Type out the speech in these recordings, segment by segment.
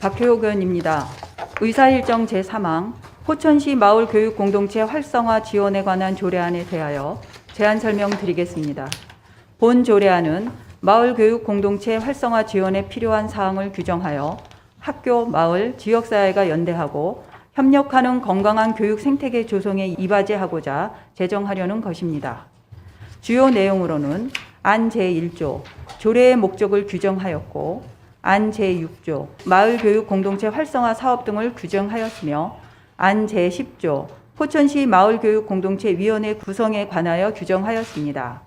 박효옥 의원입니다. 의사일정 제3항 포천시 마을 교육 공동체 활성화 지원에 관한 조례안에 대하여 제안 설명드리겠습니다. 본 조례안은 마을 교육 공동체 활성화 지원에 필요한 사항을 규정하여 학교, 마을, 지역사회가 연대하고 협력하는 건강한 교육 생태계 조성에 이바지하고자 제정하려는 것입니다. 주요 내용으로는 안 제1조 조례의 목적을 규정하였고 안 제6조 마을 교육 공동체 활성화 사업 등을 규정하였으며 안 제10조 포천시 마을 교육 공동체 위원회 구성에 관하여 규정하였습니다.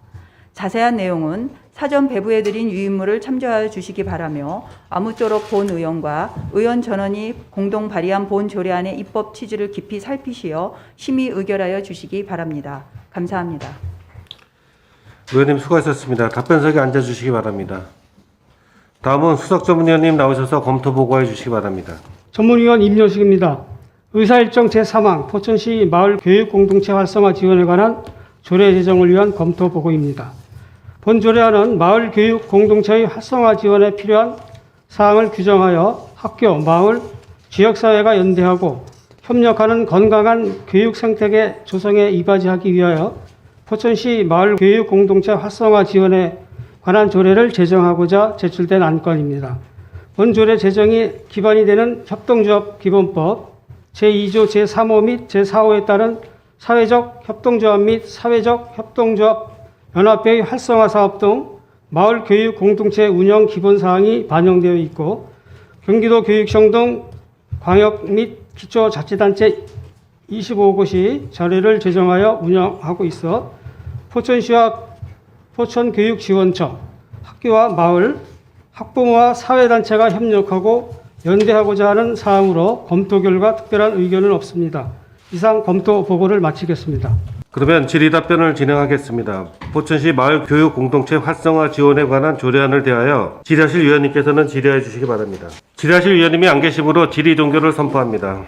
자세한 내용은 사전 배부해드린 유인물을 참조하여 주시기 바라며 아무쪼록 본 의원과 의원 전원이 공동 발의한 본 조례안의 입법 취지를 깊이 살피시어 심의 의결하여 주시기 바랍니다. 감사합니다. 의원님 수고하셨습니다. 답변석에 앉아주시기 바랍니다. 다음은 수석 전문위원님 나오셔서 검토 보고해 주시기 바랍니다. 전문위원 임효식입니다. 의사일정 제3항 포천시 마을 교육 공동체 활성화 지원에 관한 조례 제정을 위한 검토 보고입니다. 본 조례안은 마을 교육 공동체의 활성화 지원에 필요한 사항을 규정하여 학교, 마을, 지역사회가 연대하고 협력하는 건강한 교육 생태계 조성에 이바지하기 위하여 포천시 마을 교육 공동체 활성화 지원에 관한 조례를 제정하고자 제출된 안건입니다. 본 조례 제정이 기반이 되는 협동조합 기본법 제2조 제3호 및 제4호에 따른 사회적 협동조합 및 사회적 협동조합 연합회의 활성화 사업 등 마을 교육 공동체 운영 기본 사항이 반영되어 있고 경기도 교육청 등 광역 및 기초자치단체 25곳이 자료를 제정하여 운영하고 있어 포천시와 포천교육지원청, 학교와 마을, 학부모와 사회단체가 협력하고 연대하고자 하는 사항으로 검토 결과 특별한 의견은 없습니다. 이상 검토 보고를 마치겠습니다. 그러면 질의 답변을 진행하겠습니다. 포천시 마을 교육 공동체 활성화 지원에 관한 조례안을 대하여 질의하실 위원님께서는 질의해 주시기 바랍니다. 질의하실 위원님이 안 계시므로 질의 종결을 선포합니다.